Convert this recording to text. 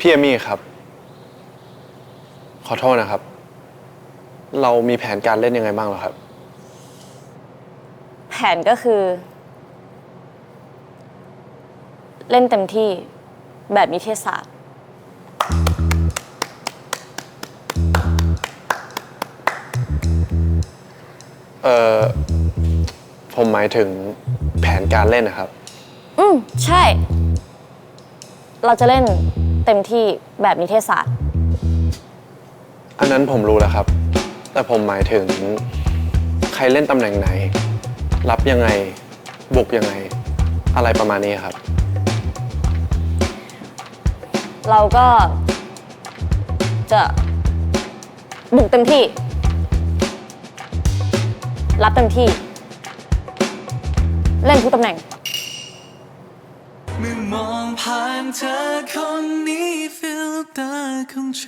พี่เอมี่ครับ ขอโทษนะครับ เรามีแผนการเล่นยังไงบ้างเหรอครับ แผนก็คือ เล่นเต็มที่แบบนิเทศศาสตร์ เออผมหมายถึงแผนการเล่นนะครับ อืมใช่ เราจะเล่น เต็มที่แบบนิเทศศาสตร์ อันนั้นผมรู้แล้วครับ แต่ผมหมายถึง ใครเล่นตำแหน่งไหน รับยังไง บุกยังไง อะไรประมาณนี้ครับ เราก็ จะบุกเต็มที่ รับเต็มที่ เล่นทุกตำแหน่ง เมื่อมองผ่านเธอคนนี้ฟิลเตาของใจ